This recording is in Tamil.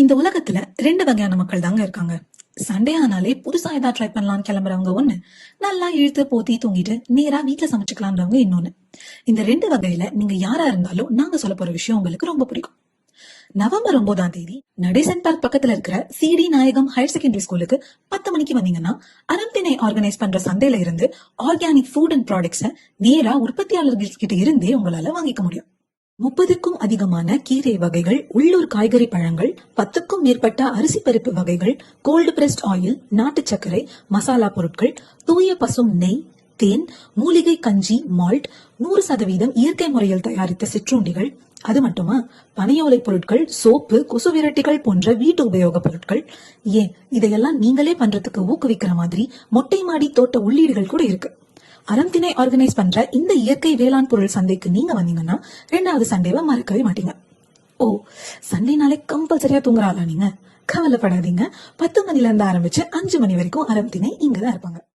இந்த உலகத்துல ரெண்டு வகையான மக்கள் தாங்க இருக்காங்க. சண்டே ஆனாலே புதுசா ஏதாவது ட்ரை பண்ணலாம்னு கிளம்புறவங்க ஒண்ணு நல்லா இழுத்து போத்தி தூங்கிட்டு நேரா வீட்ல சமைச்சுக்கலாம்ன்றவங்க இன்னொன்னு. இந்த ரெண்டு வகையில நீங்க யாரா இருந்தாலும் நாங்க சொல்ல போற விஷயம் உங்களுக்கு ரொம்ப பிடிக்கும். நவம்பர் ஒன்பதாம் தேதி நடேசன் பார்க் பக்கத்துல இருக்கிற சிடி நாயகம் ஹையர் செகண்டரி ஸ்கூலுக்கு பத்து மணிக்கு வந்தீங்கன்னா அறம்தினை ஆர்கனைஸ் பண்ற சந்தையில இருந்து ஆர்கானிக் ஃபுட் அண்ட் ப்ராடக்ட்ஸை நேரா உற்பத்தியாளர்கள் கிட்ட இருந்தே உங்களால வாங்கிக்க முடியும். முப்பதுக்கும் அதிகமான கீரை வகைகள் உள்ளூர் காய்கறி பழங்கள் பத்துக்கும் மேற்பட்ட அரிசி பருப்பு வகைகள் கோல்டு பிரஸ்ட் ஆயில் நாட்டு சர்க்கரை மசாலா பொருட்கள் தூய பசும் நெய் தேன் மூலிகை கஞ்சி மால்ட் நூறு சதவீதம் இயற்கை முறையில் தயாரித்த சிற்றுண்டிகள். அது மட்டுமா? பனையோலை பொருட்கள் சோப்பு கொசு விரட்டிகள் போன்ற வீட்டு உபயோக பொருட்கள். ஏன்? இதையெல்லாம் நீங்களே பண்றதுக்கு ஊக்குவிக்கிற மாதிரி மொட்டை மாடி தோட்ட உள்ளீடுகள் கூட இருக்கு. அறம்திணை ஆர்கனைஸ் பண்ற இந்த இயற்கை வேளாண் பொருள் சந்தைக்கு நீங்க வந்தீங்கன்னா ரெண்டாவது சண்டேவை மறக்கவே மாட்டீங்க. ஓ சண்டேனாலே கம்பல்சரியா தூங்குறாளா நீங்க? கவலைப்படாதீங்க. பத்து மணில இருந்து ஆரம்பிச்சு அஞ்சு மணி வரைக்கும் அறம்திணை இங்கதான் இருப்பாங்க.